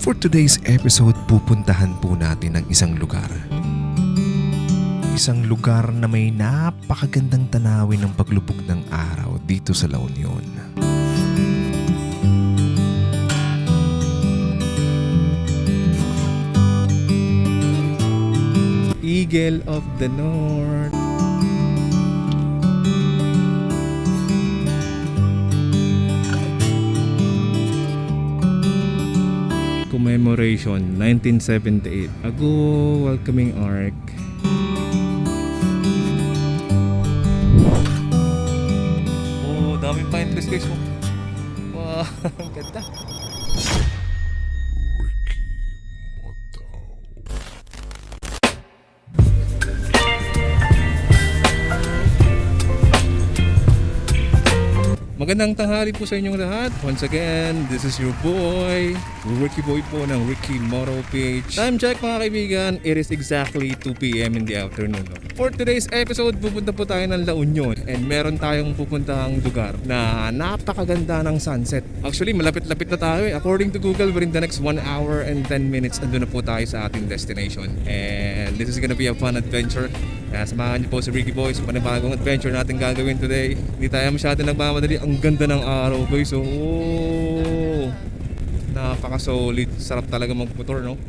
For today's episode, pupuntahan po natin ang isang lugar. Isang lugar na may napakagandang tanawin ng paglubog ng araw dito sa La Union. Eagle of the North. Commemoration 1978 Ago Welcoming Arc Oh, daming pine trees guys. Wow, ganda. Magandang tanghali po sa inyong lahat. Once again, this is your boy, Ricky Boy po ng Ricky Moto Page. Time check mga kaibigan, it is exactly 2pm in the afternoon. For today's episode, pupunta po tayo ng La Union and meron tayong pupuntahang lugar na napakaganda ng sunset. Actually, malapit-lapit na tayo eh. According to Google, within the next 1 hour and 10 minutes, andun na po tayo sa ating destination. And this is gonna be a fun adventure. Kaya samahan niyo po si Ricky Boy sa panibagong adventure natin gagawin today. Hindi tayo masyado nagmamadali. Ang ganda ng araw guys. Oh, napaka-solid. Sarap talaga magmotor, no?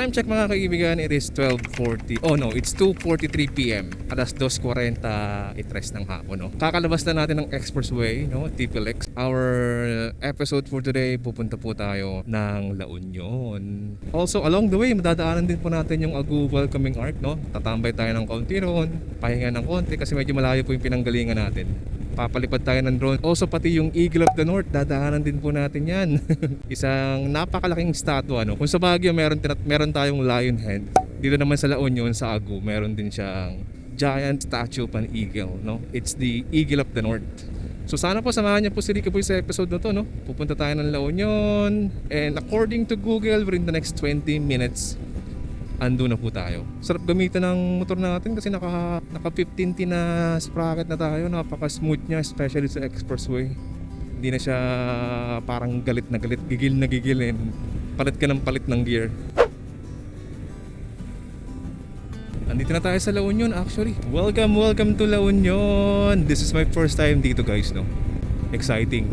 Time check mga kaibigan, it is 12.40. Oh no, it's 2.43pm. Alas 2.40 itres ng hapon. No? Kakalabas na natin ng expressway, no? TPLX. Our episode for today, pupunta po tayo ng La Union. Also, along the way, madadaanan din po natin yung Agu Welcoming Arc. No? Tatambay tayo ng konti ron, pahinga ng konti kasi medyo malayo po yung pinanggalingan natin papalipad tayo ng drone. Also pati yung Eagle of the North, dadaanan din po natin yan. Isang napakalaking statue. Ano? Kung sa Baguio, meron, meron tayong lion head. Dito naman sa La Union, sa Agu, meron din siyang giant statue of an eagle. No? It's the Eagle of the North. So sana po samahan niyo po si Rico Boy sa episode na to. No? Pupunta tayo ng La Union. And according to Google, within the next 20 minutes, ando na po tayo. Sarap gamitin ng motor natin kasi naka, naka 15T na sprocket na tayo. Napaka smooth niya, especially sa expressway. Hindi na siya parang galit na galit, gigil na gigil eh. Palit ka ng palit ng gear. Andito na tayo sa La Union actually. Welcome, welcome to La Union. This is my first time dito guys, no. Exciting.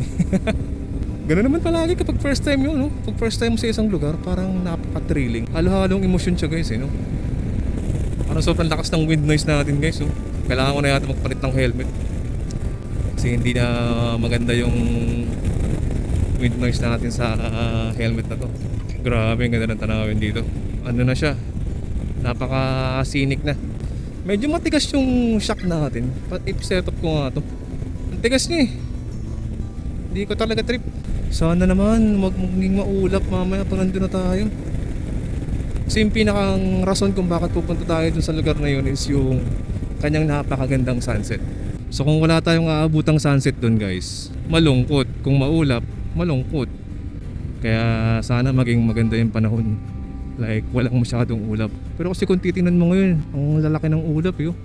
Ganun naman palagi kapag first time yun, no? Pag first time sa isang lugar, parang napaka-thrilling. Halo-halong emosyon siya guys, eh, no? Parang sobrang lakas ng wind noise natin guys, no? Kailangan ko na yata magpalit ng helmet. Kasi hindi na maganda yung wind noise natin sa ah, helmet na to. Grabe, ang ganda ng tanawin dito. Ano na siya? Napaka-scenic na. Medyo matigas yung shock natin. I-setup ko nga to. Ang tigas niya eh. Hindi ko talaga trip. Sana naman wag maging maulap mamaya pag nandun na tayo. Kasi yung pinakang rason kung bakit pupunta tayo dun sa lugar na yun is yung kanyang napakagandang sunset. So kung wala tayong aabutang sunset dun guys, malungkot. Kung maulap, malungkot. Kaya sana maging maganda yung panahon. Like walang masyadong ulap. Pero kasi kung titingnan mo ngayon, ang lalaki ng ulap yun.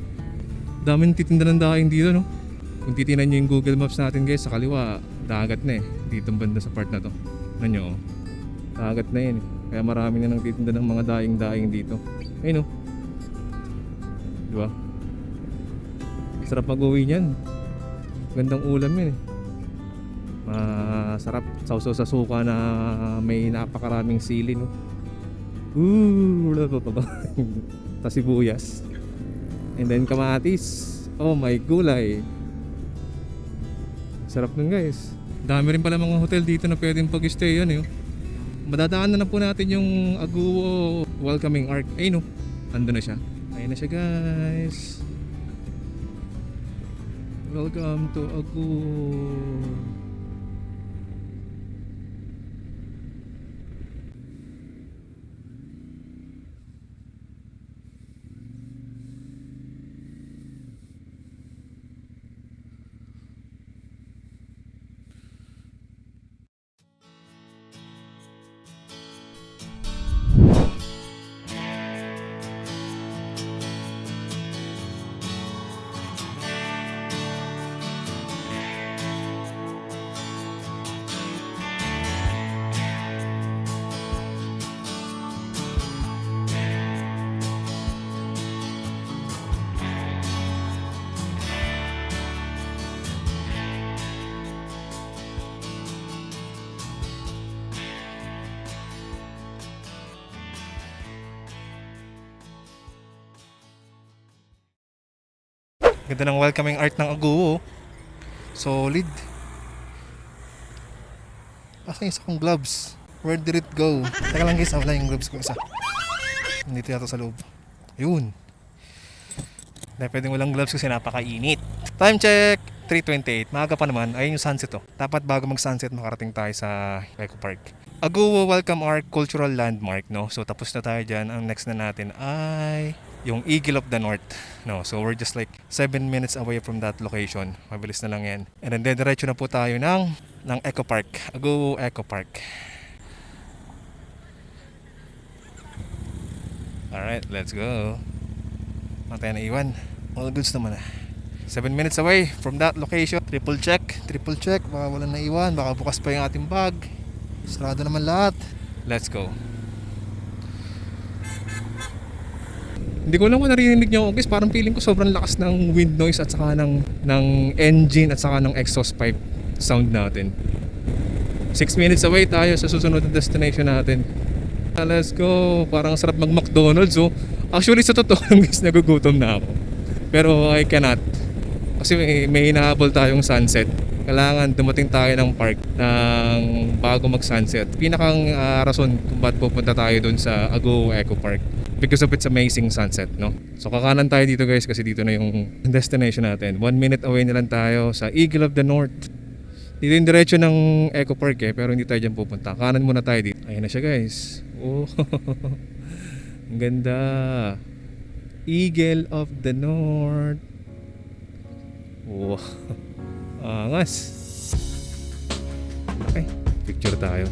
Daming titinda ng daing dito no. Kung titingnan nyo yung Google Maps natin guys, sa kaliwa, dagat na eh. Dito banda sa part na to. Ano oh. Dagat na yun eh. Kaya marami na nang titinda ng mga daing-daing dito. Ayun oh. Di ba? Sarap mag-uwi niyan. Gandang ulam yun eh. Masarap. Sausaw sa suka na may napakaraming sili no. Ooh, wala pa ba? Tapos. And then kamatis. Oh my gulay. Sarap nun guys. Dami rin pala mga hotel dito na pwedeng pag-stay yan eh. Madadaanan na po natin yung Aguo Welcoming Arc. Ayun oh. Ando na siya. Ayun na siya guys. Welcome to Agu. Ganda ng welcoming art ng Agu. oh. Solid. Asa yung isa kong gloves? Where did it go? Teka lang guys, ah, wala yung gloves ko isa. Nandito yata sa loob. Yun. Dahil pwedeng walang gloves kasi napakainit. Time check! 3.28. Maaga pa naman. Ayun yung sunset oh. Dapat bago mag-sunset makarating tayo sa Eco Park. Aguwo Welcome Art Cultural Landmark, no? So tapos na tayo dyan. Ang next na natin ay yung Eagle of the North. No, so we're just like 7 minutes away from that location. Mabilis na lang yan. And then diretso na po tayo ng, ng Eco Park. Aguwo Eco Park. Alright, let's go. Matay na iwan. All goods naman ah. 7 minutes away from that location. Triple check, triple check. Baka wala na iwan. Baka bukas pa yung ating bag. Sarado naman lahat. Let's go. Hindi ko lang kung narinig niyo guys. Parang feeling ko sobrang lakas ng wind noise at saka ng, ng engine at saka ng exhaust pipe sound natin. 6 minutes away tayo sa susunod na destination natin. Let's go. Parang sarap mag McDonald's oh. Actually sa totoo guys, nagugutom na ako. Pero I cannot. Kasi may, may hinahabol tayong sunset. Kailangan dumating tayo ng park ng bago mag-sunset. Pinakang ah, rason kung ba't pupunta tayo dun sa Ago Eco Park. Because of its amazing sunset, no? So kakanan tayo dito guys kasi dito na yung destination natin. One minute away na lang tayo sa Eagle of the North. Dito yung diretso ng Eco Park eh, pero hindi tayo dyan pupunta. Kanan muna tayo dito. Ayan na siya guys. Oh, ang ganda. Eagle of the North. Wow. Angas. Okay, picture tayo.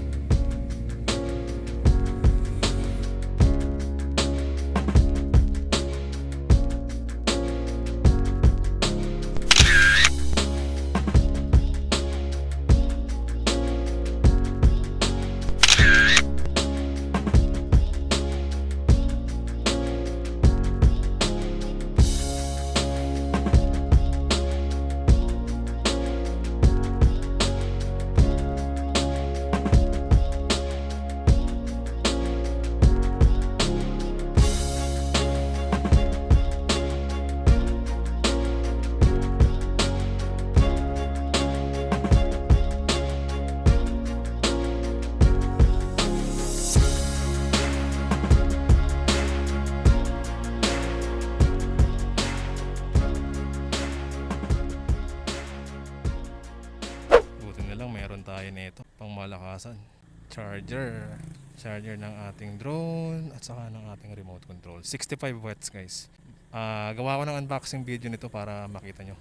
Charger. Charger ng ating drone at saka ng ating remote control. 65 watts guys. Ah, gawa ko ng unboxing video nito para makita nyo.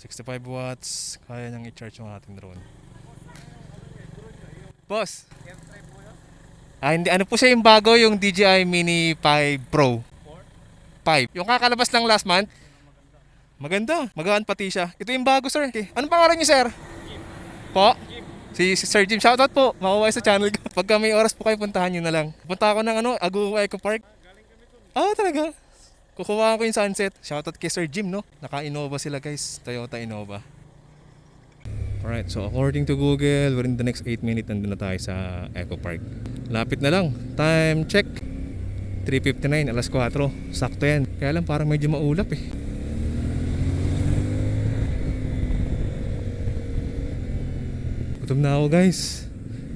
65 watts, kaya niyang i-charge yung ating drone. Boss! Ah, hindi. Ano po siya yung bago, yung DJI Mini 5 Pro? 5. Yung kakalabas ng last month? Maganda. Magaan pati siya. Ito yung bago, sir. Okay. Anong pangalan niyo, sir? Po? Si, si Sir Jim. Shoutout po. Makuha sa channel ko. Pagka may oras po kayo, puntahan nyo na lang. Punta ako ng ano, Agu Eco Park. Ah, talaga? Kukuha ko yung sunset. Shoutout kay Sir Jim, no? Naka-Innova sila, guys. Toyota Innova. Alright, so according to Google, within the next 8 minutes, nandun na tayo sa Eco Park. Lapit na lang. Time check. 3.59, alas 4. Sakto yan. Kaya lang parang medyo maulap eh. Gutom na ako guys.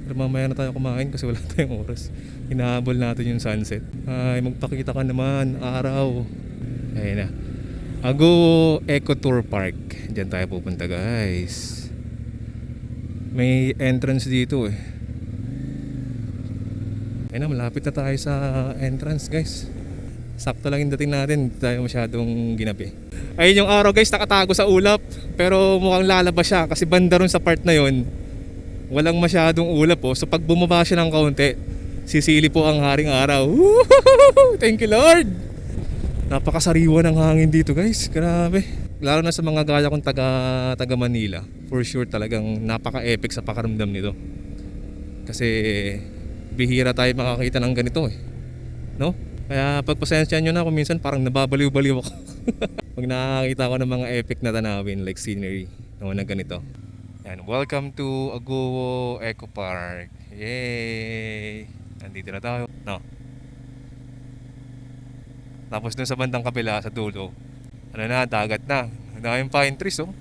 Pero mamaya na tayo kumain kasi wala tayong oras. Hinahabol natin yung sunset. Ay, magpakita ka naman, araw. Ayun na. Ago Eco Tour Park. Diyan tayo pupunta guys. May entrance dito eh. Ayun na, malapit na tayo sa entrance guys. Sakto lang yung dating natin, hindi tayo masyadong ginabi. Ayun yung araw guys, nakatago sa ulap. Pero mukhang lalabas siya kasi banda ron sa part na yon walang masyadong ulap po. So pag bumaba siya ng kaunti, sisili po ang haring araw. Thank you Lord! Napakasariwa ng hangin dito guys. Grabe. Lalo na sa mga gaya kong taga, taga Manila. For sure talagang napaka-epic sa pakaramdam nito. Kasi bihira tayo makakita ng ganito eh. No? Kaya pagpasensya nyo na kung minsan parang nababaliw-baliw ako. Pag nakakita ko ng mga epic na tanawin like scenery no, na ganito. Yan, welcome to Agowo Eco Park. Yay! Nandito na tayo. No. Tapos dun sa bandang kabila, sa dulo, ano na, dagat na. Daming pine trees, oh.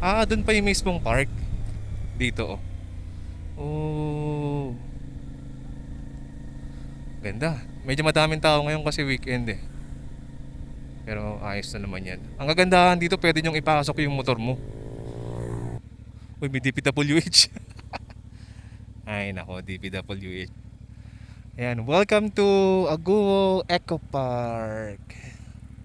Ah, dun pa yung mismong park. Dito, oh. Oh. Ganda. Medyo madaming tao ngayon kasi weekend eh. Pero ayos na naman yan. Ang kagandahan dito, pwede nyong ipasok yung motor mo. Uy, may DPWH. Ay, nako, DPWH. Ayan, welcome to Aguo Eco Park.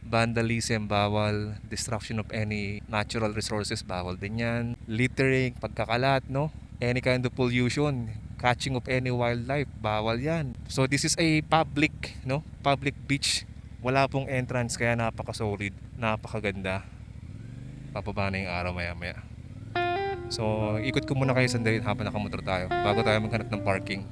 Vandalism bawal, destruction of any natural resources bawal din yan. Littering, pagkakalat, no? Any kind of pollution, catching of any wildlife, bawal yan. So this is a public, no? Public beach. Wala pong entrance kaya napaka-solid, napakaganda. Papaba na yung araw maya-maya. So, ikot ko muna kayo sandali habang nakamotor tayo bago tayo maghanap ng parking.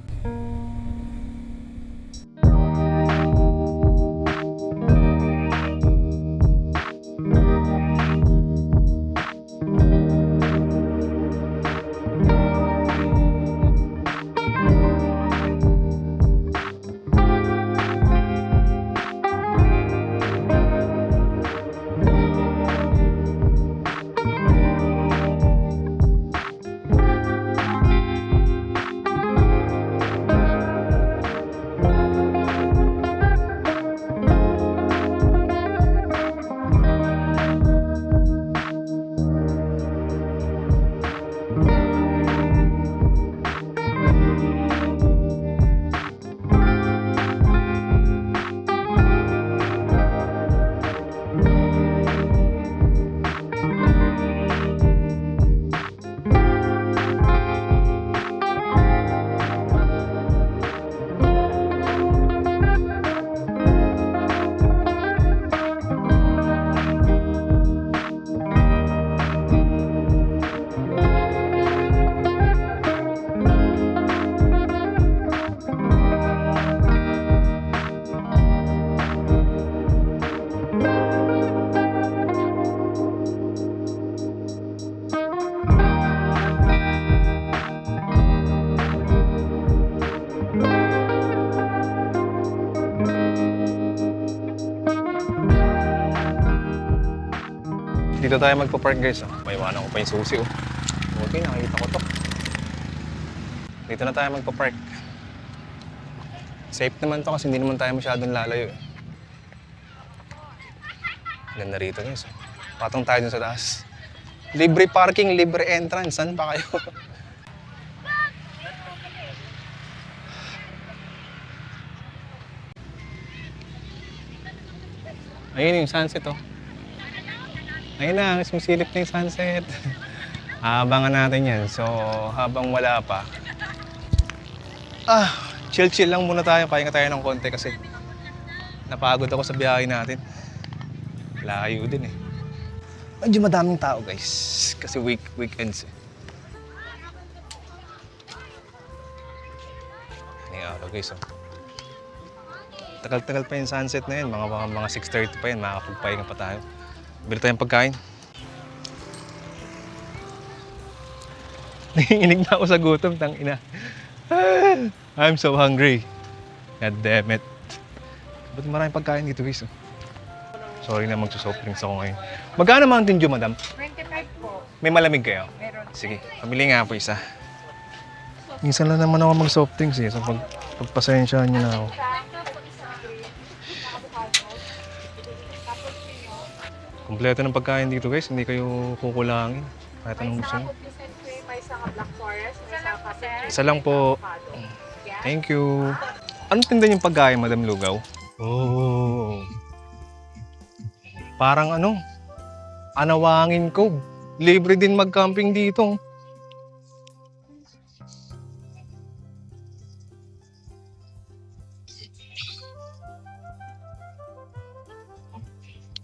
Tayo magpa-park guys. Oh. May iwanan ko pa yung susi. Oh. Okay, nakikita ko to. Dito na tayo magpa-park. Safe naman to kasi hindi naman tayo masyadong lalayo. Eh. Ganda rito guys. Oh. Patong tayo dun sa taas. Libre parking, libre entrance. Saan pa kayo? Ayun yung sunset oh. Ayun na, sumisilip na yung sunset. Aabangan natin yan. So, habang wala pa, ah, chill-chill lang muna tayo. Kaya tayo ng konti kasi napagod ako sa biyahe natin. Layo din eh. Medyo madaming tao guys. Kasi week weekends eh. Ano araw guys oh. Tagal-tagal pa yung sunset na yun. Mga, mga, mga 6.30 pa yun. Makakapagpahinga pa tayo. Bili tayong pagkain. Nanginginig na ako sa gutom, tang ina. I'm so hungry. God damn it. Ba't maraming pagkain dito, guys? Sorry na magsusoft drinks ako ngayon. Magkano Mountain Dew, madam? 25 po. May malamig kayo? Meron Sige, pamili nga po isa. Minsan lang naman ako mag soft drinks eh. So pag, pagpasensyahan niyo na ako. Kompleto ng pagkain dito guys. Hindi kayo kukulangin. Kahit anong gusto niyo. May isang black forest, may isang cappuccino. Isa lang po. Thank you. Anong tinda yung pagkain, Madam Lugaw? Oh. Parang ano? Anawangin ko. Libre din mag-camping dito.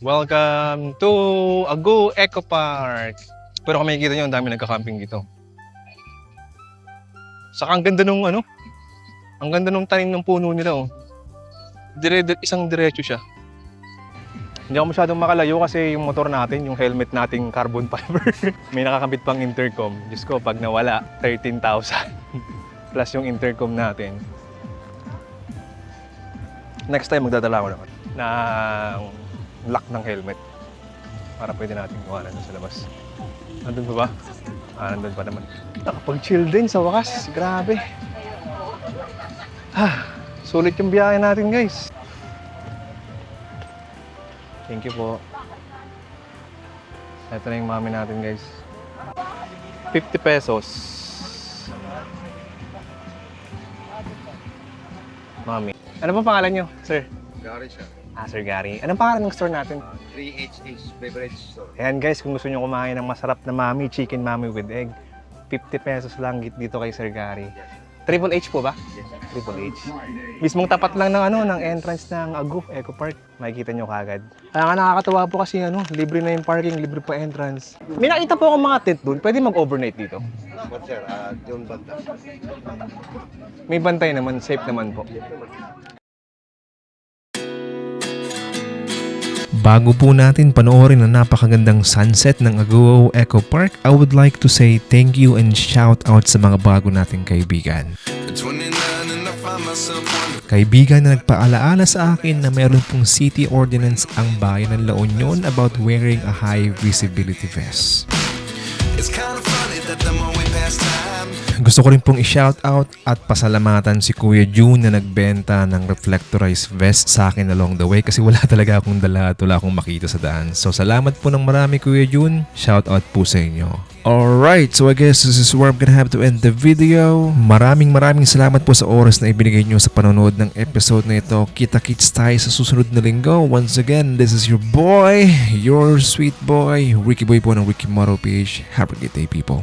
Welcome to Agu Eco Park. Pero kung makikita nyo, ang dami nagka-camping dito. Saka ang ganda nung ano, ang ganda nung tanim ng puno nila oh. Dire, dire- isang diretso siya. Hindi ako masyadong makalayo kasi yung motor natin, yung helmet nating carbon fiber, may nakakabit pang intercom. Diyos ko, pag nawala, 13,000 plus yung intercom natin. Next time, magdadala ko naman ng lock ng helmet para pwede natin kuhanan sa labas. Nandun pa ba? Ah, nandun pa naman. Nakapag-chill din sa wakas. Grabe. Ah, sulit yung biyahe natin, guys. Thank you po. Ito na yung mami natin, guys. 50 pesos. Mami. Ano pa pangalan nyo, sir? Gary siya. Ah, Sir Gary. Anong pangalan ng store natin? 3HH Beverage Store. Ayan guys, kung gusto nyo kumain ng masarap na mami, chicken mami with egg, 50 pesos lang dito kay Sir Gary. Triple H po ba? Yes. Triple H. Mismong tapat lang ng ano, ng entrance ng Agu Eco Park. Makikita nyo kagad. Kaya nga nakakatawa po kasi ano, libre na yung parking, libre pa entrance. May nakita po akong mga tent doon. Pwede mag-overnight dito. But sir, uh, John Banda. May bantay naman, safe naman po. Bago po natin panoorin ang napakagandang sunset ng Aguo Eco Park, I would like to say thank you and shout out sa mga bago nating kaibigan. Kaibigan na nagpaalaala sa akin na meron pong city ordinance ang bayan ng La Union about wearing a high visibility vest. It's kind of funny that the more we pass time, Gusto ko rin pong i-shout out at pasalamatan si Kuya June na nagbenta ng reflectorized vest sa akin along the way kasi wala talaga akong dala at wala akong makita sa daan. So salamat po ng marami Kuya June. Shout out po sa inyo. Alright, so I guess this is where I'm gonna have to end the video. Maraming maraming salamat po sa oras na ibinigay nyo sa panonood ng episode na ito. Kita-kits tayo sa susunod na linggo. Once again, this is your boy, your sweet boy, Ricky Boy po ng Ricky Moro PH. Have a good day people.